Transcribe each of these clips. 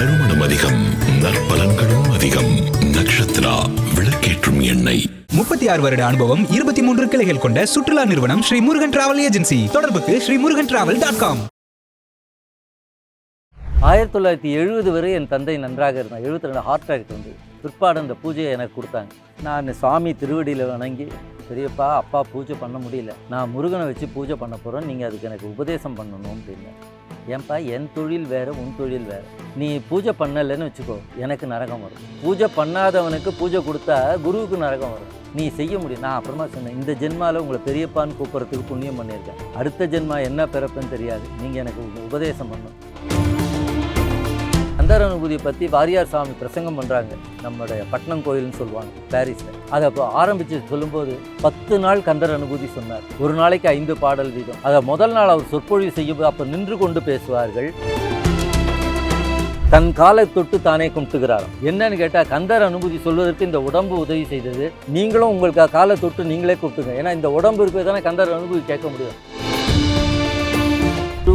நறுமணம் அதிகம் நற்பலன்களும் அதிகம். நக்ஷத்ரா விளக்கேற்றும் எண்ணெய். முப்பத்தி ஆறு வருட அனுபவம் இருபத்தி மூன்று கிளைகள் கொண்ட சுற்றுலா நிறுவனம் ஸ்ரீ முருகன் டிராவல் ஏஜென்சி தொடர்புக்கு Shri Murugan travel dot com ஆயிரத்தி தொள்ளாயிரத்தி எழுபது வரை என் தந்தை நன்றாக இருந்தான் எழுபத்தி ரெண்டு ஹார்ட் அட்டாக் வந்து பிற்பாடு அந்த பூஜையை எனக்கு கொடுத்தாங்க. நான் சுவாமி திருவடியில் வணங்கி பெரியப்பா அப்பா பூஜை பண்ண முடியல. நான் முருகனை வச்சு பூஜை பண்ண போகிறேன் நீங்கள் அதுக்கு எனக்கு உபதேசம் பண்ணணும் அப்படின்னு ஏன்பா என் தொழில் வேறு உன் தொழில் வேறு. நீ பூஜை பண்ணலைன்னு வச்சுக்கோ எனக்கு நரகம் வரும். பூஜை பண்ணாதவனுக்கு பூஜை கொடுத்தா குருவுக்கு நரகம் வரும். நீ செய்ய முடியும். நான் அப்புறமா சொன்னேன் இந்த ஜென்மாவில் உங்களை பெரியப்பான்னு கூப்பிட்றதுக்கு புண்ணியம் பண்ணியிருக்கேன். அடுத்த ஜென்மா என்ன பிறப்புன்னு தெரியாது. நீங்கள் எனக்கு உபதேசம் பண்ணணும். கந்தர் அனுபூதியை பற்றி வாரியார் சாமி பிரசங்கம் பண்ணுறாங்க நம்மளுடைய பட்டணம் கோயில்னு சொல்லுவாங்க பாரிஸில். அதை அப்போ ஆரம்பித்து சொல்லும்போது பத்து நாள் கந்தர் அனுபூதி சொன்னார். ஒரு நாளைக்கு ஐந்து பாடல் வீதம். அதை முதல் நாள் அவர் சொற்பொழிவு செய்யும்போது அப்போ நின்று கொண்டு பேசுவார்கள். தன் காலை தொட்டு தானே கும்பிட்டுகிறாராம். என்னன்னு கேட்டால் கந்தர் அனுபூதி சொல்வதற்கு இந்த உடம்பு உதவி செய்தது நீங்களும் உங்களுக்கு காலை தொட்டு நீங்களே கூப்பிட்டுங்க ஏன்னா இந்த உடம்பு இருக்கிறது தானே கந்தர் அனுபூதி கேட்க முடியும்.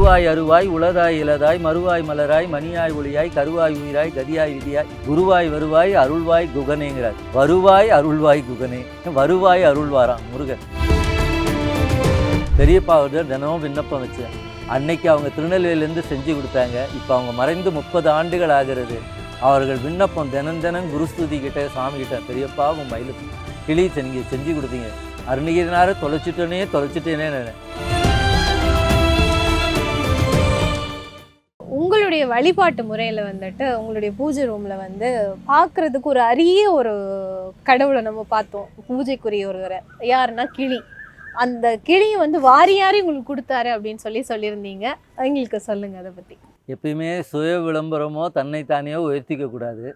குருவாய் அருவாய் உளதாய் இலதாய் மறுவாய் மலராய் மணியாய் ஒளியாய் கருவாய் உயிராய் கதியாய் விதியாய் குருவாய் வருவாய் அருள்வாய் குகனேங்கிறார். வருவாய் அருள்வாய் குகனே. வருவாய் அருள்வாராம் முருகன். பெரியப்பா அவர்கள் தினமும் விண்ணப்பம் வச்சேன் அன்னைக்கு அவங்க திருநெல்வேலியிலேருந்து செஞ்சு கொடுத்தாங்க. இப்போ அவங்க மறைந்து முப்பது ஆண்டுகள் ஆகிறது. அவர்கள் விண்ணப்பம் தினம் தினம் குருஸ்துதி கிட்ட சாமி கிட்ட பெரியப்பா உன் மயிலுக்கு கிளி நீங்கள் செஞ்சு கொடுத்தீங்க. அருணகிரினார தொலைச்சிட்டேனே தொலைச்சிட்டேனே நினைக்கிறேன் உங்களுடைய வழிபாட்டு முறையில் வந்துட்டு உங்களுடைய பூஜை ரூமில் வந்து பார்க்குறதுக்கு ஒரு அரிய ஒரு கடவுளை நம்ம பார்த்தோம். பூஜைக்குரிய ஒருவரை. யாருன்னா கிளி. அந்த கிளியை வந்து வாரியாரி உங்களுக்கு கொடுத்தாரு அப்படின்னு சொல்லி சொல்லியிருந்தீங்க. எங்களுக்கு சொல்லுங்கள் அதை பற்றி எப்பயுமே சுய விளம்பரமோ தன்னைத்தானே உயர்த்திக்க கூடாது.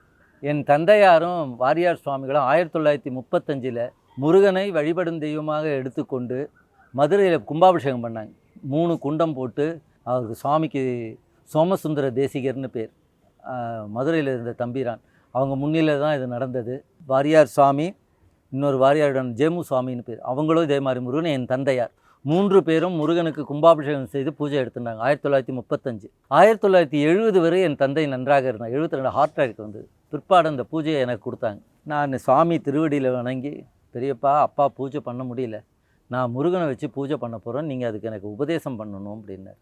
என் தந்தையாரும் வாரியார் சுவாமிகளும் ஆயிரத்தி தொள்ளாயிரத்தி முப்பத்தஞ்சில் முருகனை வழிபடும் தெய்வமாக எடுத்துக்கொண்டு மதுரையில் கும்பாபிஷேகம் பண்ணாங்க. மூணு குண்டம் போட்டு அவருக்கு சுவாமிக்கு சோமசுந்தர தேசிகர்னு பேர். மதுரையில் இருந்த தம்பிரான். அவங்க முன்னிலையில் தான் இது நடந்தது. வாரியார் சுவாமி இன்னொரு வாரியாருடன் ஜேமு சுவாமின்னு பேர். அவங்களும் இதே மாதிரி முருகன் என் தந்தையார். மூன்று பேரும் முருகனுக்கு கும்பாபிஷேகம் செய்து பூஜை எடுத்துட்டாங்க ஆயிரத்தி தொள்ளாயிரத்தி முப்பத்தஞ்சு. ஆயிரத்தி தொள்ளாயிரத்தி எழுபது வரை என் தந்தை நன்றாக இருந்தான் எழுபத்தி ரெண்டு ஹார்ட் அட்டாக் வந்து பிற்பாடு அந்த பூஜையை எனக்கு கொடுத்தாங்க. நான் சுவாமி திருவடியில் வணங்கி பெரியப்பா அப்பா பூஜை பண்ண முடியல. நான் முருகனை வச்சு பூஜை பண்ண போகிறேன் நீங்கள் அதுக்கு எனக்கு உபதேசம் பண்ணணும் அப்படின்னார்.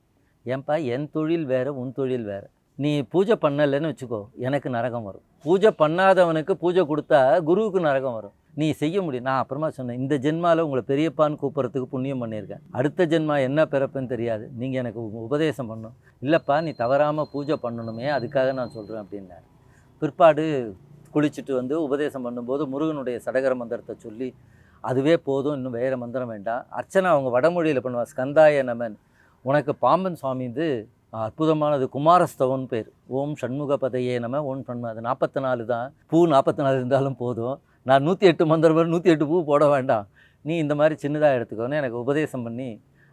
ஏன்பா என் தொழில் வேறு உன் தொழில் வேறு. நீ பூஜை பண்ணலைன்னு வச்சுக்கோ எனக்கு நரகம் வரும். பூஜை பண்ணாதவனுக்கு பூஜை கொடுத்தா குருவுக்கு நரகம் வரும். நீ செய்ய முடியும். நான் அப்புறமா சொன்னேன் இந்த ஜென்மாவில் உங்களை பெரியப்பான்னு கூப்பிட்றதுக்கு புண்ணியம் பண்ணியிருக்கேன். அடுத்த ஜென்மா என்ன பிறப்புன்னு தெரியாது. நீங்கள் எனக்கு உ- உபதேசம் பண்ணணும். இல்லைப்பா நீ தவறாமல் பூஜை பண்ணணுமே அதுக்காக நான் சொல்கிறேன் அப்படின்னார். பிற்பாடு குளிச்சுட்டு வந்து உபதேசம் பண்ணும்போது முருகனுடைய சடகர மந்திரத்தை சொல்லி அதுவே போதும் இன்னும் வேறு மந்திரம் வேண்டாம். அர்ச்சனை அவங்க வடமொழியில் பண்ணுவாள் ஸ்கந்தாய நமன். உனக்கு பாம்பன் சுவாமி வந்து அற்புதமானது குமாரஸ்தவன் பேர். ஓம் சண்முகபதையே நம்ம ஓம் சண்முக அது நாற்பத்தி நாலு தான். பூ நாற்பத்தி நாலு இருந்தாலும் போதும். நான் நூற்றி எட்டு மந்திரம் நூற்றி எட்டு பூ போட வேண்டாம். நீ இந்த மாதிரி சின்னதாக எடுத்துக்கோன்னு எனக்கு உபதேசம் பண்ணி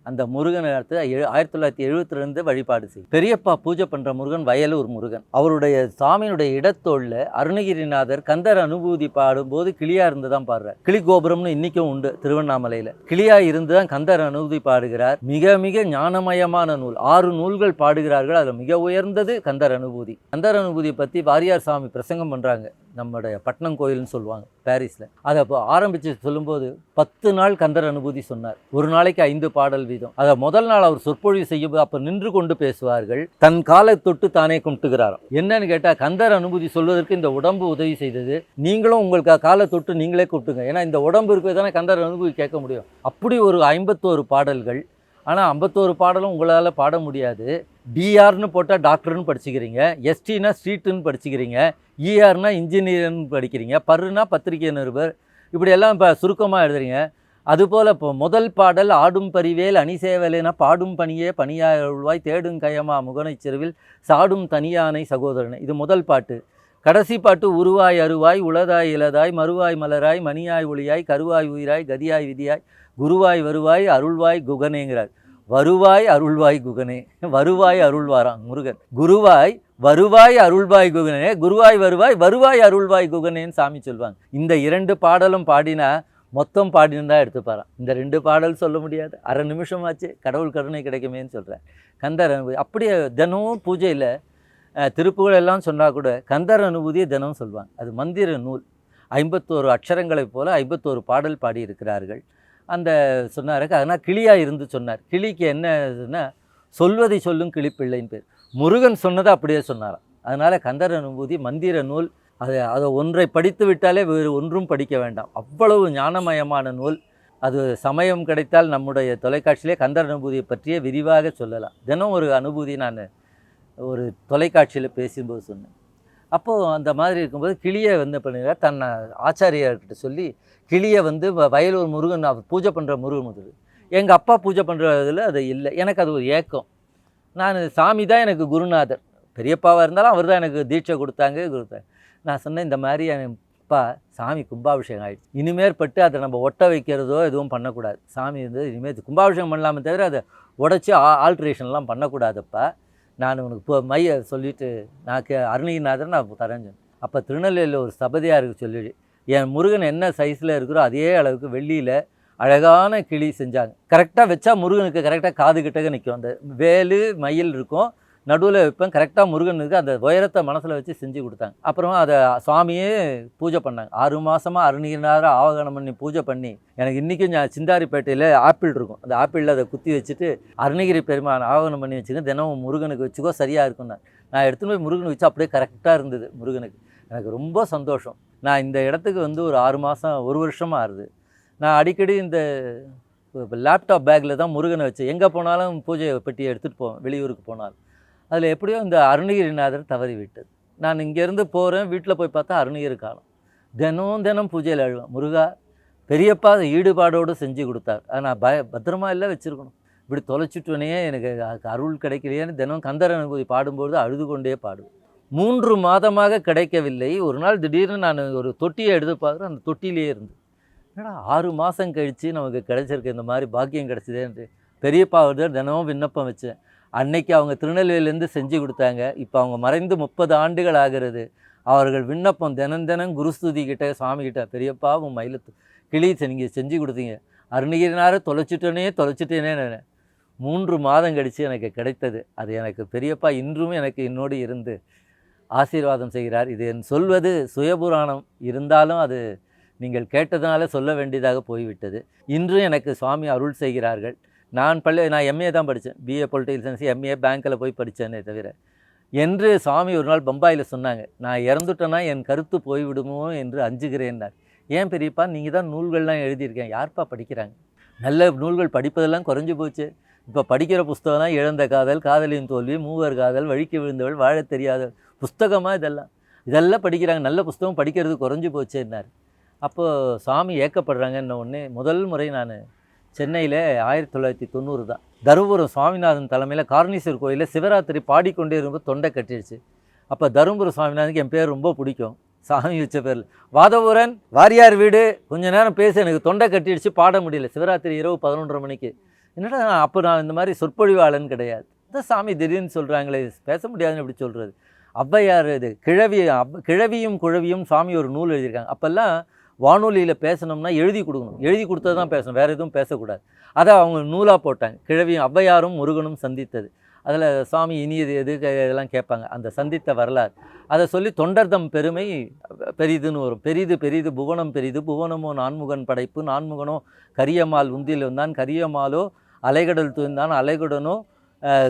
அந்த முருகன் இடத்துல ஆயிரத்தி தொள்ளாயிரத்தி எழுபத்தி ரெண்டு வழிபாடு செய். பெரியப்பா பூஜை பண்ணுற முருகன் வயலூர் முருகன். அவருடைய சாமியினுடைய இடத்தோளில் அருணகிரிநாதர் கந்தர் அனுபூதி பாடும்போது கிளியா இருந்து தான் பாடுறார். கிளி கோபுரம்னு இன்னைக்கும் உண்டு திருவண்ணாமலையில். கிளியா இருந்து தான் கந்தர் அனுபூதி பாடுகிறார். மிக மிக ஞானமயமான நூல். ஆறு நூல்கள் பாடுகிறார்கள். அதில் மிக உயர்ந்தது கந்தர் அனுபூதி. கந்தர் அனுபூதியை பற்றி வாரியார் சாமி பிரசங்கம் பண்ணுறாங்க நம்முடைய பட்டணம் கோயில்னு சொல்லுவாங்க பாரிஸில். அதை அப்போ ஆரம்பித்து சொல்லும்போது பத்து நாள் கந்தர் அனுபூதி சொன்னார். ஒரு நாளைக்கு ஐந்து பாடல் வீதம். அதை முதல் நாள் அவர் சொற்பொழிவு செய்யும் அப்போ நின்று கொண்டு பேசுவார்கள் தன் காலை தொட்டு தானே கும்பிட்டுகிறாராம். என்னன்னு கேட்டால் கந்தர் அனுபூதி சொல்வதற்கு இந்த உடம்பு உதவி செய்தது நீங்களும் உங்களுக்கு காலை தொட்டு நீங்களே கூப்பிட்டுங்க. ஏன்னா இந்த உடம்பு இருக்கிறது தானே கந்தர் அனுபூதி கேட்க முடியும். அப்படி ஒரு ஐம்பத்தோரு பாடல்கள் ஆனால் ஐம்பத்தோரு பாடலும் உங்களால் பாட முடியாது. டிஆர்னு போட்டால் டாக்டர்னு படிச்சுக்கிறீங்க. எஸ்டினா ஸ்ட்ரீட்டுன்னு படிச்சுக்கிறீங்க. இஆர்னா இன்ஜினியர்னு படிக்கிறீங்க. பருனா பத்திரிகை நிருபர். இப்படியெல்லாம் இப்போ சுருக்கமாக எழுதுறீங்க. அதுபோல் இப்போ முதல் பாடல் ஆடும் பரிவேல் அணி அணிசேவலேன பாடும் பணியே பணியாய் அருள்வாய் தேடும் கயமா முகனைச் செருவில் சாடும் தனியானை சகோதரனை. இது முதல் பாட்டு. கடைசி பாட்டு உருவாய் அருவாய் உளதாய் இலதாய் மறுவாய் மலராய் மணியாய் ஒளியாய் கருவாய் உயிராய் கதியாய் விதியாய் குருவாய் வருவாய் அருள்வாய் குகனேங்கிறார். வருவாய் அருள்வாய் குகனே. வருவாய் அருள்வாராம் முருகன். குருவாய் வருவாய் அருள்வாய் குகனே. குருவாய் வருவாய் வருவாய் அருள்வாய் குகனேன்னு சாமி சொல்லுவாங்க இந்த இரண்டு பாடலும் பாடினா மொத்தம் பாடினதாக தான் எடுத்துப்பாராம். இந்த ரெண்டு பாடல் சொல்ல முடியாது. அரை நிமிஷமாச்சு. கடவுள் கருணை கிடைக்குமேன்னு சொல்கிறேன் கந்தர் அனுபவி. அப்படியே தினமும் பூஜையில் திருப்புகள் எல்லாம் சொன்னால் கூட கந்தர் அனுபூதியை தினம் சொல்லுவாங்க அது மந்திர நூல். ஐம்பத்தோரு அக்ஷரங்களைப் போல ஐம்பத்தோரு பாடல் பாடியிருக்கிறார்கள். அந்த சொன்னார். அதனால் கிளியாக இருந்து சொன்னார். கிளிக்கு என்னன்னா சொல்வதை சொல்லும் கிளிப்பிள்ளைன்னு பேர். முருகன் சொன்னதை அப்படியே சொன்னாராம். அதனால் கந்தர் அனுபூதி மந்திர நூல் அதை அதை ஒன்றை படித்து விட்டாலே வேறு ஒன்றும் படிக்க வேண்டாம். அவ்வளவு ஞானமயமான நூல். அது சமயம் கிடைத்தால் நம்முடைய தொலைக்காட்சியிலே கந்தர் அனுபூதியை பற்றிய விரிவாக சொல்லலாம். தினம் ஒரு அனுபூதி நான் ஒரு தொலைக்காட்சியில் பேசும்போது சொன்னேன். அப்போது அந்த மாதிரி இருக்கும்போது கிளியை வந்து பண்ணுறார் தன்னை ஆச்சாரியர்கிட்ட சொல்லி கிளியை வந்து வ- வயலூர் முருகன் அவர் பூஜை பண்ணுற முருகன் முதல். எங்கள் அப்பா பூஜை பண்ணுறதுல அது இல்லை. எனக்கு அது ஒரு ஏக்கம். நான் சாமி தான் எனக்கு குருநாதர். பெரியப்பாவாக இருந்தாலும் அவர் தான் எனக்கு தீட்சை கொடுத்தாங்க கொடுத்தாங்க நான் சொன்னேன் இந்த மாதிரி என் அப்பா சாமி கும்பாபிஷேகம் ஆயிடுச்சு. இனிமேற்பட்டு அதை நம்ம ஒட்ட வைக்கிறதோ எதுவும் பண்ணக்கூடாது. சாமி வந்து இனிமேல் கும்பாபிஷேகம் பண்ணலாமே தவிர அதை உடச்சி ஆல்ட்ரேஷன்லாம் பண்ணக்கூடாதுப்பா. நான் உனக்கு போ மைய சொல்லிவிட்டு நான் கே அருணகிரிநாதர் நான் தரேன் அப்போ திருநெல்வேலியில் ஒரு சபதியாருக்கு சொல்லி என் முருகன் என்ன சைஸில் இருக்கிறோ அதே அளவுக்கு வெள்ளியில் அழகான கிளி செஞ்சாங்க. கரெக்டாக வச்சா முருகனுக்கு கரெக்டாக காது கிட்டக்க நிற்கும் அந்த வேலு மயில் இருக்கும். நடுவில் வைப்பேன் கரெக்டாக முருகனுக்கு அந்த உயரத்தை மனசில் வச்சு செஞ்சு கொடுத்தாங்க. அப்புறமா அதை சுவாமியே பூஜை பண்ணாங்க. ஆறு மாதமாக அருணகிரிநாதரை ஆவகனம் பண்ணி பூஜை பண்ணி எனக்கு இன்றைக்கும் நான் சிந்தாரிப்பேட்டையில் ஆப்பிள் இருக்கும். அந்த ஆப்பிளில் அதை குத்தி வச்சுட்டு அருணகிரி பெருமான் ஆவகனம் பண்ணி வச்சுங்க தினமும் முருகனுக்கு வச்சுக்கோ சரியாக இருக்கும்னா நான். எடுத்துன்னு போய் முருகனுக்கு வச்சு அப்படியே கரெக்டாக இருந்தது முருகனுக்கு. எனக்கு ரொம்ப சந்தோஷம். நான் இந்த இடத்துக்கு வந்து ஒரு ஆறு மாதம் ஒரு வருஷமாக ஆகுது நான் அடிக்கடி இந்த லேப்டாப் பேக்கில் தான் முருகனை வச்சு எங்கே போனாலும் பூஜை பெட்டியை எடுத்துகிட்டு போவேன் வெளியூருக்கு போனாலும். அதில் எப்படியோ இந்த அருணகிரிநாதர் தவறிவிட்டது. நான் இங்கேருந்து போகிறேன் வீட்டில் போய் பார்த்தா அருணகிரி காலம் தினம் தினம் பூஜையில் அழுவேன். முருகா பெரியப்பா அதை ஈடுபாடோடு செஞ்சு கொடுத்தார். அதை நான் பய பத்திரமா இல்லை வச்சுருக்கணும். இப்படி தொலைச்சிட்டுனே எனக்கு அருள் கிடைக்கலையேன்னு தினம் கந்தர் அனுபூதி பாடும்போது அழுது கொண்டே பாடுவேன். மூன்று மாதமாக கிடைக்கவில்லை. ஒரு நாள் திடீர்னு நான் ஒரு தொட்டியை எடுத்து பார்க்குறேன். அந்த தொட்டியிலே இருந்து ஏன்னா ஆறு மாதம் கழித்து நமக்கு கிடைச்சிருக்கு இந்த மாதிரி பாக்கியம் கிடச்சிதேன்ட்டு பெரியப்பா வந்து தினமும் விண்ணப்பம் வச்சேன். அன்னைக்கு அவங்க திருநெல்வேலியிலேருந்து செஞ்சு கொடுத்தாங்க. இப்போ அவங்க மறைந்து முப்பது ஆண்டுகள் ஆகிறது. அவர்கள் விண்ணப்பம் தினம் தினம் குருஸ்துதி கிட்ட சுவாமிகிட்ட பெரியப்பா உன் மயிலத்து கிளி நீங்கள் செஞ்சு கொடுத்தீங்க. அருணகிரினார தொலைச்சிட்டேனே தொலைச்சிட்டேனே நான் மூன்று மாதம் கழித்து எனக்கு கிடைத்தது. அது எனக்கு பெரியப்பா இன்றும் எனக்கு என்னோடு இருந்து ஆசீர்வாதம் செய்கிறார். இது என் சொல்வது சுயபுராணம். இருந்தாலும் அது நீங்கள் கேட்டதுனால சொல்ல வேண்டியதாக போய்விட்டது. இன்றும் எனக்கு சுவாமி அருள் செய்கிறார்கள். நான் பள்ளி நான் எம்ஏ தான் படித்தேன். பிஏ பொலிட்டிக்கல் சயின்ஸ் எம்ஏ பேங்க்கில் போய் படித்தேனே தவிர என்று சுவாமி ஒரு நாள் பம்பாயில் சொன்னாங்க நான் இறந்துட்டேன்னா என் கருத்து போய்விடுமோ என்று அஞ்சுகிறேன்னார். ஏன் பெரியப்பா நீங்கள் தான் நூல்கள்லாம் எழுதியிருக்கேன் யார்ப்பா படிக்கிறாங்க? நல்ல நூல்கள் படிப்பதெல்லாம் குறைஞ்சி போச்சு. இப்போ படிக்கிற புஸ்தகம்லாம் இழந்த காதல் காதலின் தோல்வி மூவர் காதல் வழிக்கு விழுந்தவள் வாழத் தெரியாத புஸ்தகமாக இதெல்லாம். இதெல்லாம் படிக்கிறாங்க நல்ல புஸ்தகம் படிக்கிறது குறைஞ்சு போச்சேன்னார். அப்போது சாமி ஏக்கப்படுறாங்கன்ன உடனே முதல் முறை நான் சென்னையில் ஆயிரத்தி தொள்ளாயிரத்தி தொண்ணூறு தான். தருமபுரம் சுவாமிநாதன் தலைமையில் காரணீஸ்வர் கோயிலில் சிவராத்திரி பாடிக்கொண்டே இருக்கும்போது தொண்டை கட்டிடுச்சு. அப்போ தருமபுரம் சுவாமிநாதனுக்கு என் பேர் ரொம்ப பிடிக்கும். சாமி வச்ச பேரில். வாதபுரன் வாரியார் வீடு. கொஞ்ச நேரம் பேச எனக்கு தொண்டை கட்டிடுச்சு பாட முடியல. சிவராத்திரி இரவு பதினொன்றரை மணிக்கு. என்னடா அப்போ நான் இந்த மாதிரி சொற்பொழிவாளன் கிடையாது. இந்த சாமி திடீர்னு சொல்கிறாங்களே பேச முடியாதுன்னு இப்படி சொல்கிறது ஔவையார் இது கிழவி கிழவியும் குழவியும் சாமி ஒரு நூல் எழுதியிருக்காங்க. அப்போல்லாம் வானொலியில் பேசணும்னா எழுதி கொடுக்கணும். எழுதி கொடுத்தது தான் பேசணும். வேறு எதுவும் பேசக்கூடாது. அதை அவங்க நூலாக போட்டாங்க. கிழவியும் ஔவையாரும் முருகனும் சந்தித்தது. அதில் சாமி இனியது எது இதெல்லாம் கேட்பாங்க. அந்த சந்தித்த வரலாறு. அதை சொல்லி தொண்டர்தம் பெருமை பெரிதுன்னு வரும். பெரிது பெரிது புவனம் பெரிது. புவனமோ நான்முகன் படைப்பு நான்முகனோ கரியமால் உந்தியில் வந்தான். கரியமாலோ அலைகடல் துய்ந்தான். அலைகடனோ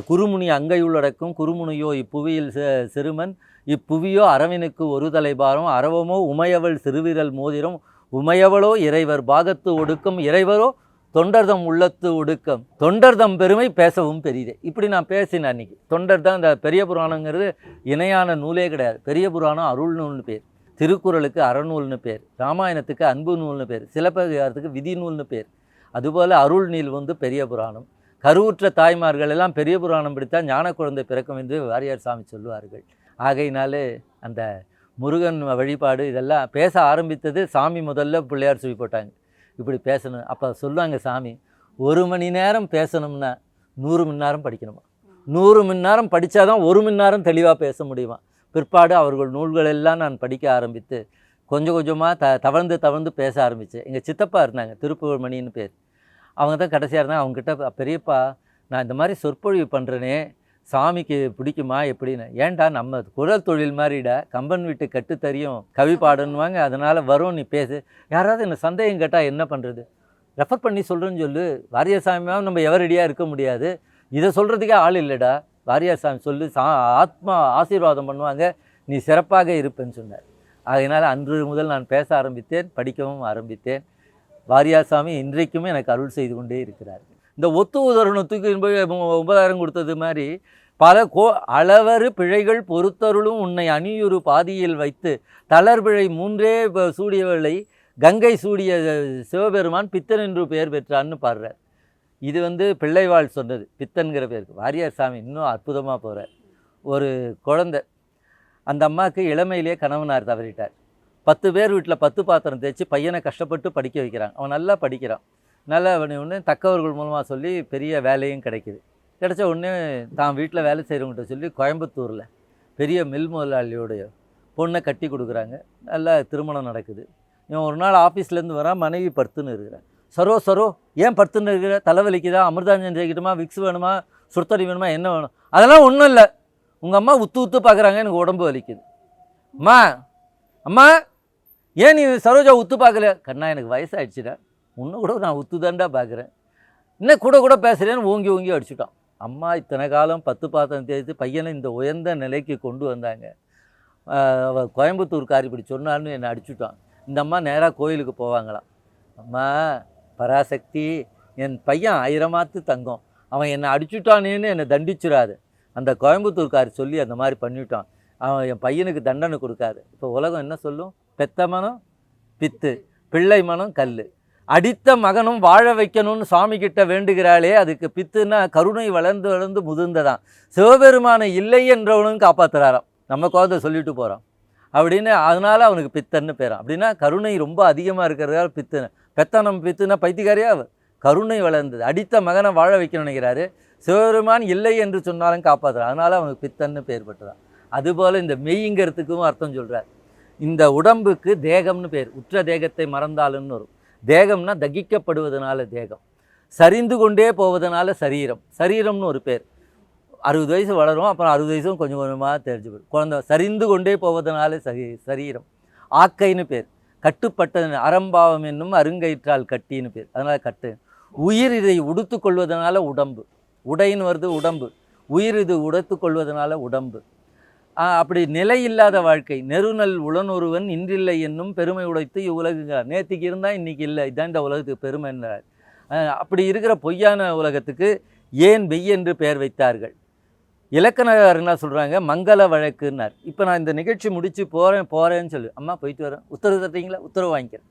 குறுமுனி அங்கையுள்ளடக்கும் குறுமுனியோ இப்புவியில் செ- சிறுமன் இப்புவியோ அரவினுக்கு ஒரு தலைபாரம் அரவமோ உமையவள் சிறுவிரல் மோதிரம் உமையவளோ இறைவர் பாகத்து ஒடுக்கம் இறைவரோ தொண்டர்தம் உள்ளத்து ஒடுக்கம் தொண்டர்தம் பெருமை பேசவும் பெரியதே இப்படி நான் பேசினேன் அன்னைக்கு. தொண்டர் தான் இந்த பெரிய புராணங்கிறது இணையான நூலே கிடையாது. பெரிய புராணம் அருள் நூல்னு பேர் திருக்குறளுக்கு அறநூல்னு பேர் ராமாயணத்துக்கு அன்பு நூல்னு பேர் சிலப்பதிகாரத்துக்கு விதி நூல்னு பேர். அதுபோல் அருள் நீல் வந்து பெரிய புராணம். கருவுற்ற தாய்மார்கள் எல்லாம் பெரிய புராணம் படித்தால் ஞான குழந்தை பிறக்கும் என்று வாரியார் சாமி சொல்லுவார்கள். ஆகையினாலே அந்த முருகன் வழிபாடு இதெல்லாம் பேச ஆரம்பித்தது சாமி முதல்ல பிள்ளையார் சொல்லி போட்டாங்க. இப்படி பேசணும். அப்போ சொல்லுவாங்க சாமி ஒரு மணி நேரம் பேசணும்னா நூறு மணி நேரம் படிக்கணுமா? நூறு மணி நேரம் படித்தாதான் ஒரு மணி நேரம் தெளிவாக பேச முடியுமா? பிற்பாடு அவர்கள் நூல்கள் எல்லாம் நான் படிக்க ஆரம்பித்து கொஞ்சம் கொஞ்சமாக த தவழ்ந்து தவழ்ந்து பேச ஆரம்பித்தேன். எங்கள் சித்தப்பா இருந்தாங்க திருப்புகழ்மணின்னு பேர். அவங்க தான் கடைசியாக இருந்தாங்க. அவங்ககிட்ட பெரியப்பா நான் இந்த மாதிரி சொற்பொழிவு பண்ணுறேனே சாமிக்கு பிடிக்குமா எப்படின்னு? ஏன்டா நம்ம குரல் தொழில் மாதிரிடா கம்பன் வீட்டு கட்டுத்தறியும் கவி பாடணுவாங்க அதனால் வரும் நீ பேசு. யாராவது என்ன சந்தேகம் கேட்டால் என்ன பண்ணுறது ரெஃபர் பண்ணி சொல்கிறேன்னு சொல்லு. வாரியார் நம்ம எவரடியாக இருக்க முடியாது. இதை சொல்கிறதுக்கே ஆள் இல்லைடா. வாரியார் சாமி சொல்லு சா ஆத்மா ஆசீர்வாதம் பண்ணுவாங்க. நீ சிறப்பாக இருப்பேன்னு சொன்னார். அதனால் அன்று முதல் நான் பேச ஆரம்பித்தேன் படிக்கவும் ஆரம்பித்தேன். வாரியார் சாமி இன்றைக்குமே எனக்கு அருள் செய்து கொண்டே இருக்கிறார். இந்த ஒத்து உதாரணத்துக்கு ஒன்பதாயிரம் கொடுத்தது மாதிரி பல கோ அளவரு பிழைகள் பொறுத்தருளும் உன்னை அணியுறு பாதியில் வைத்து தளர்பிழை மூன்றே ப- சூடியவளை கங்கை சூடிய சிவபெருமான் பித்தன் என்று பெயர் பெற்றான்னு பாடுறார். இது வந்து பிள்ளைவாள் சொன்னது பித்தன்கிற பேருக்கு. வாரியார் சாமி இன்னும் அற்புதமாக போகிறார் ஒரு குழந்தை அந்த அம்மாவுக்கு இளமையிலேயே கணவனார் தவறிட்டார். பத்து பேர் வீட்டில் பத்து பாத்திரம் தேய்ச்சி பையனை கஷ்டப்பட்டு படிக்க வைக்கிறான். அவன் நல்லா படிக்கிறான். நல்லா ஒன்று தக்கவர்கள் மூலமாக சொல்லி பெரிய வேலையும் கிடைக்கிது. கிடைச்ச உடனே தான் வீட்டில் வேலை செய்கிறவங்ககிட்ட சொல்லி கோயம்புத்தூரில் பெரிய மில் முதலாளியோடைய பொண்ணை கட்டி கொடுக்குறாங்க. நல்லா திருமணம் நடக்குது. இவன் ஒரு நாள் ஆஃபீஸ்லேருந்து வரான் மனைவி படுத்துன்னு இருக்கிறேன் சரோ சரோ ஏன் படுத்துன்னு இருக்கிற? தலைவலிக்குதா? அமிர்தாஞ்சன் செய்யட்டுமா விக்ஸ் வேணுமா? சுடுத்தண்ணி வேணுமா? என்ன வேணும்? அதெல்லாம் ஒன்றும் இல்லை. உங்கள் அம்மா உத்து உத்து பார்க்குறாங்க எனக்கு உடம்பு வலிக்குது. அம்மா அம்மா ஏன் நீ சரோஜா உத்து பார்க்கல கண்ணா எனக்கு வயசாகிடுச்சுடா இன்னும் கூட நான் உத்துதாண்டா பார்க்குறேன் இன்னும் கூட கூட பேசுகிறேன்னு ஓங்கி ஓங்கி அடிச்சுட்டான். அம்மா இத்தனை காலம் பத்து பாத்திரம் தேய்த்து பையனை இந்த உயர்ந்த நிலைக்கு கொண்டு வந்தாங்க. அவள் கோயம்புத்தூர் காரி இப்படி சொன்னான்னு என்னை அடிச்சுட்டான். இந்த அம்மா நேராக கோயிலுக்கு போவாங்களாம். அம்மா பராசக்தி என் பையன் ஆயிரமாத்து தங்கம். அவன் என்னை அடிச்சுட்டானேன்னு என்னை தண்டிச்சிடாது. அந்த கோயம்புத்தூர்காரி சொல்லி அந்த மாதிரி பண்ணிவிட்டான் அவன் என் பையனுக்கு தண்டனை கொடுக்காது. இப்போ உலகம் என்ன சொல்லும்? பெத்த மனம் பித்து. பிள்ளை மனம் கல் அடித்த மகனும் வாழ வைக்கணும்னு சாமி கிட்ட வேண்டுகிறாளே அதுக்கு பித்துன்னா கருணை வளர்ந்து வளர்ந்து முதிர்ந்ததான் சிவபெருமானை இல்லை என்றவனும் காப்பாத்துறாராம். நம்ம குழந்தை சொல்லிட்டு போகிறான் அப்படின்னு அதனால அவனுக்கு பித்தன்னு பேரான் அப்படின்னா கருணை ரொம்ப அதிகமாக இருக்கிறதால பித்துன்னு. பெத்தனம் பித்துன்னா பைத்தியக்காரியா கருணை வளர்ந்தது. அடித்த மகனை வாழ வைக்கணும்னு நினைக்கிறாரு. சிவபெருமான் இல்லை என்று சொன்னாலும் காப்பாற்றுறான் அதனால அவனுக்கு பித்தன்னு பேர் பெற்றதான் அதுபோல் இந்த மெய்ங்கிறதுக்கும் அர்த்தம் சொல்கிறார் இந்த உடம்புக்கு தேகம்னு பேர். உற்ற தேகத்தை மறந்தாலும்னு வரும். தேகம்னா தகிக்கப்படுவதனால தேகம். சரிந்து கொண்டே போவதனால சரீரம். சரீரம்னு ஒரு பேர். அறுபது வயசு வளரும் அப்புறம் அறுபது வயசும் கொஞ்சம் கொஞ்சமாக தெரிஞ்சு போயிடும். குழந்தை சரிந்து கொண்டே போவதனால சரி சரீரம். ஆக்கைன்னு பேர். கட்டுப்பட்டது அறம்பாவம் என்னும் அருங்கயிற்றால் கட்டின்னு பேர். அதனால் கட்டு. உயிர் இதை உடுத்து கொள்வதனால உடம்பு. உடைன்னு வருது உடம்பு. உயிர் இது உடுத்து கொள்வதனால உடம்பு. அப்படி நிலை இல்லாத வாழ்க்கை. நெருநல் உளனொருவன் இன்றில்லை என்னும் பெருமை உடைத்து இவ்வுலகுங்கிறார். நேற்றுக்கு இருந்தால் இன்றைக்கி இல்லை. இதான் இந்த உலகத்துக்கு பெருமை என்றார். அப்படி இருக்கிற பொய்யான உலகத்துக்கு ஏன் வெய் என்று பெயர் வைத்தார்கள்? இலக்கணர் என்ன சொல்கிறாங்க மங்கள வழக்குன்னார். இப்போ நான் இந்த நிகழ்ச்சி முடித்து போகிறேன் போகிறேன்னு சொல்லு. அம்மா போயிட்டு வரேன். உத்தரவு தட்டீங்களா உத்தரவு வாங்கிக்கிறேன்.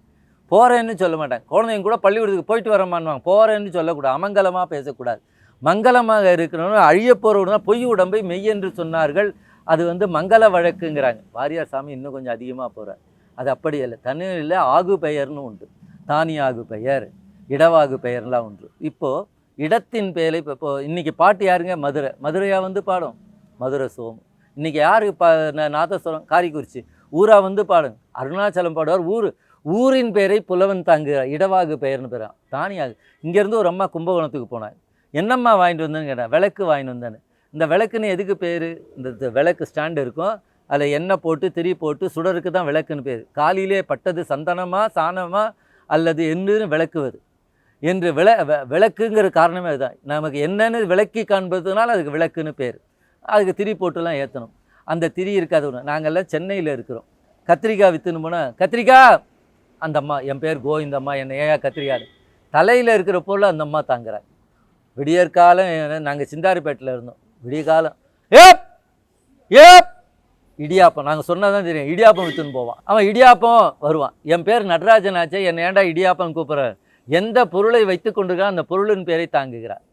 போகிறேன்னு சொல்ல மாட்டேன் குழந்தைங்க கூட பள்ளிக்கூடத்துக்கு போயிட்டு வரமான்னுவாங்க. போகிறேன்னு சொல்லக்கூடாது. அமங்கலமாக பேசக்கூடாது. மங்களமாக இருக்கணும்னு அழிய போகிறவனா பொய் உடம்பை மெய் என்று சொன்னார்கள். அது வந்து மங்கள வழக்குங்கிறாங்க. வாரியார் சாமி இன்னும் கொஞ்சம் அதிகமாக போகிறார் அது அப்படி இல்லை தமிழில் ஆகு பெயர்னு உண்டு. தானிய ஆகு பெயர் இடவாகு பெயர்லாம் உண்டு. இப்போது இடத்தின் பேரை இப்போ இப்போ இன்றைக்கி பாட்டு யாருங்க? மதுரை. மதுரையாக வந்து பாடும். மதுரை சோமு. இன்றைக்கி யார் பா நாதஸ்வரம் காரிக்குறிச்சி. ஊராக வந்து பாடுங்க அருணாச்சலம் பாடுவார். ஊர் ஊரின் பெயரை புலவன் தாங்குகிறார். இடவாகு பெயர்னு பெறான் தானியாகு இங்கேருந்து ஒரு அம்மா கும்பகோணத்துக்கு போனாங்க. என்னம்மா வாங்கிட்டு வந்தேன்னு கேட்டேன் விளக்கு வாங்கிட்டு வந்தேன்னு. இந்த விளக்குன்னு எதுக்கு பேர்? இந்த விளக்கு ஸ்டாண்டு இருக்கும். அதில் எண்ணெய் போட்டு திரி போட்டு சுடருக்கு தான் விளக்குன்னு பேர். காலையிலே பட்டது சந்தனமாக சாணமாக அல்லது என்னன்னு விளக்குவது. என்று விள விளக்குங்கிற காரணமே அதுதான். நமக்கு என்னென்னு விளக்கி காண்பதுனால அதுக்கு விளக்குன்னு பேர். அதுக்கு திரி போட்டுலாம் ஏற்றணும் அந்த திரி இருக்காது ஒன்று நாங்கள்லாம் சென்னையில் இருக்கிறோம். கத்திரிக்காய் விற்றுன்னு போனால் கத்திரிக்காய் அந்த அம்மா என் பேர் கோவிந்தம்மா என்னை ஏயா கத்திரிக்காய் தலையில் இருக்கிற பொருள் அந்த அம்மா தாங்குறாங்க. விடியற்காலம் நாங்கள் சிந்தாரிப்பேட்டில் இருந்தோம். விடிய காலம் ஏப்! ஏப்! இடியாப்பம். நாங்கள் சொன்னதான் தெரியும். இடியாப்பம் விற்றுன்னு போவான். அவன் இடியாப்பம் வருவான். என் பேர் நடராஜன் ஆச்சே. என்னை ஏன்டா இடியாப்பம் கூப்பிட்ற எந்த பொருளை வைத்து கொண்டிருக்கான் அந்த பொருளின் பேரை தாங்குகிறார்.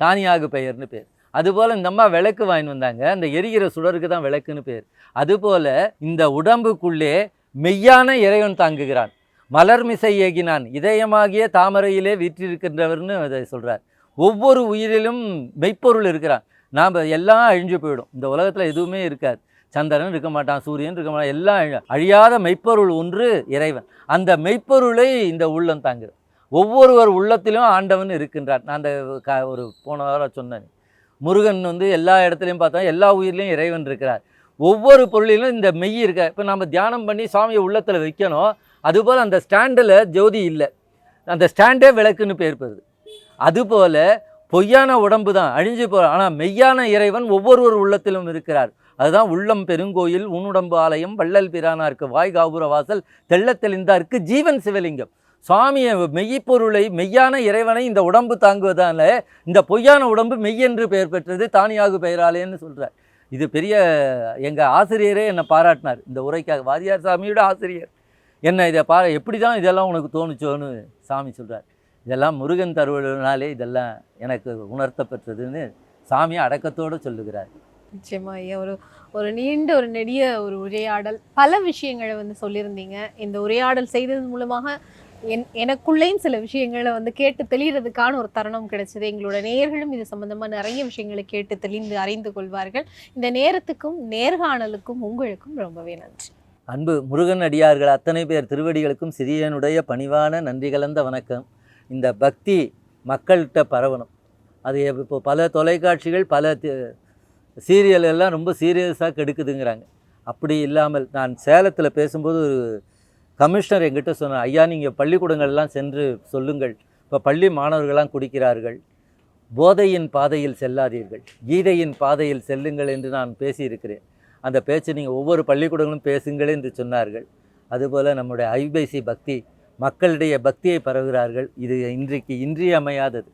தானியாகு பெயர்னு பேர். அதுபோல் இந்த அம்மா விளக்கு வாங்கிட்டு வந்தாங்க. அந்த எரிகிற சுடருக்கு தான் விளக்குன்னு பேர். அதுபோல் இந்த உடம்புக்குள்ளே மெய்யான இறைவன் தாங்குகிறான். மலர்மிசை ஏகினான். இதயமாகிய தாமரையிலே வீற்றிருக்கின்றவர்னு அதை சொல்கிறார் ஒவ்வொரு உயிரிலும் மெய்ப்பொருள் இருக்கிறான். நாம் எல்லாம் அழிஞ்சு போயிடும். இந்த உலகத்தில் எதுவுமே இருக்காது. சந்திரன் இருக்க மாட்டான் சூரியன் இருக்க மாட்டான் எல்லாம் அழியாத மெய்ப்பொருள் ஒன்று இறைவன். அந்த மெய்ப்பொருளை இந்த உள்ளம் தாங்குது. ஒவ்வொருவர் உள்ளத்திலும் ஆண்டவன் இருக்கின்றான் நான் அந்த க ஒரு போன வாரம் சொன்னேன். முருகன் வந்து எல்லா இடத்துலையும் பார்த்தா எல்லா உயிர்லையும் இறைவன் இருக்கிறார். ஒவ்வொரு பொருளிலும் இந்த மெய் இருக்க இப்போ நம்ம தியானம் பண்ணி சாமியை உள்ளத்தில் வைக்கணும். அதுபோல் அந்த ஸ்டாண்டில் ஜோதி இல்லை. அந்த ஸ்டாண்டே விளக்குன்னு பேர் பெறுது. அதுபோல் பொய்யான உடம்பு தான் அழிஞ்சு போ ஆனால் மெய்யான இறைவன் ஒவ்வொருவர் உள்ளத்திலும் இருக்கிறார். அதுதான் உள்ளம் பெருங்கோயில் உன்னுடம்பு ஆலயம் வள்ளல் பிரானார்க்கு வாய் காபுர வாசல் தெள்ள தெளிந்தார்க்கு ஜீவன் சிவலிங்கம். சுவாமியை மெய்ப்பொருளை மெய்யான இறைவனை இந்த உடம்பு தாங்குவதால் இந்த பொய்யான உடம்பு மெய்யென்று பெயர் பெற்றது தானியாகு பெயராலேன்னு சொல்கிறார் இது பெரிய எங்கள் ஆசிரியரே என்னை பாராட்டினார். இந்த உரைக்காக வாரியார் சாமியோட ஆசிரியர். என்ன இதை பா எப்படி தான் இதெல்லாம் உனக்கு தோணுச்சோன்னு சாமி சொல்கிறார் இதெல்லாம் முருகன் தருவதனாலே இதெல்லாம் எனக்கு உணர்த்தப்பட்டதுன்னு சாமி அடக்கத்தோடு சொல்லுகிறார். நிச்சயமா ஐயா. ஒரு ஒரு நீண்ட ஒரு நெடிய ஒரு உரையாடல். பல விஷயங்களை வந்து சொல்லியிருந்தீங்க. இந்த உரையாடல் செய்தது மூலமாக என் எனக்குள்ளேயும் சில விஷயங்களை வந்து கேட்டு தெளிகிறதுக்கான ஒரு தருணம் கிடைச்சது. எங்களோட நேயர்களும் இது சம்பந்தமா நிறைய விஷயங்களை கேட்டு தெளிந்து அறிந்து கொள்வார்கள். இந்த நேரத்துக்கும் நேர்காணலுக்கும் உங்களுக்கும் ரொம்பவே நன்றி. அன்பு முருகன் அடியார்கள் அத்தனை பேர் திருவடிகளுக்கும் சிறியனுடைய பணிவான நன்றி கலந்த வணக்கம். இந்த பக்தி மக்கள்கிட்ட பரவணும். அது இப்போ பல தொலைக்காட்சிகள் பல சீரியல் எல்லாம் ரொம்ப சீரியஸாக கெடுக்குதுங்கிறாங்க. அப்படி இல்லாமல் நான் சேலத்தில் பேசும்போது ஒரு கமிஷனர் எங்கிட்ட சொன்னார் ஐயா நீங்கள் பள்ளிக்கூடங்கள்லாம் சென்று சொல்லுங்கள். இப்போ பள்ளி மாணவர்கள்லாம் குடிக்கிறார்கள். போதையின் பாதையில் செல்லாதீர்கள். கீதையின் பாதையில் செல்லுங்கள் என்று நான் பேசியிருக்கிறேன். அந்த பேச்சை நீங்கள் ஒவ்வொரு பள்ளிக்கூடங்களும் பேசுங்கள் என்று சொன்னார்கள். அதுபோல் நம்முடைய ஐபிசி பக்தி மக்களிடையே பக்தியை பரவுகிறார்கள். இது இன்றைக்கு இன்றியமையாதது.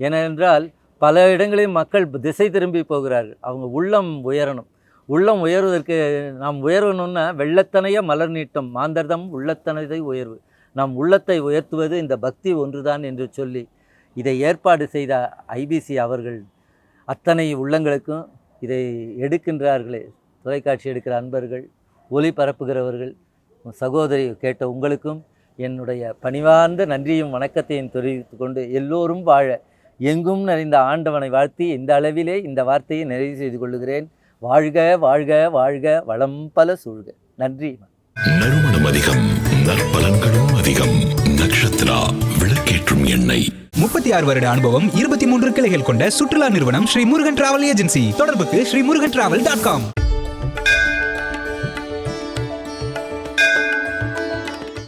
ஏனென்றால் பல இடங்களில் மக்கள் திசை திரும்பி போகிறார்கள். அவங்க உள்ளம் உயரணும். உள்ளம் உயர்வதற்கு நாம் உயரணும்னா வெள்ளத்தனைய மலர் நீட்டம் மாந்தர்தம் உள்ளத்தனதை உயர்வு. நாம் உள்ளத்தை உயர்த்துவது இந்த பக்தி ஒன்றுதான் என்று சொல்லி இதை ஏற்பாடு செய்த ஐபிசி அவர்கள் அத்தனை உள்ளங்களுக்கும் இதை எடுக்கின்றார்களே. தொலைக்காட்சி எடுக்கிற அன்பர்கள் ஒளிபரப்புகிறவர்கள் சகோதரி கேட்ட உங்களுக்கும் என்னுடைய பணிவார்ந்த நன்றியும் வணக்கத்தையும் தெரிவித்துக் கொண்டு எல்லோரும் வாழ எங்கும் நிறைந்த ஆண்டவனை வாழ்த்தி இந்த அளவிலே இந்த வார்த்தையை நிறைவு செய்து கொள்ளுகிறேன். வாழ்க வாழ்க வாழ்க வளம் பல சூழ்க. நன்றி. நறுமணம் அதிகம் நற்பலன்களும் அதிகம். நக்ஷத்ரா விளக்கேற்றும் எண்ணெய். முப்பத்தி ஆறு வருட அனுபவம் இருபத்தி மூன்று கிளைகள் கொண்ட சுற்றுலா நிறுவனம் ஸ்ரீ முருகன் டிராவல் ஏஜென்சி. தொடர்புக்கு Shri Murugan travel dot com.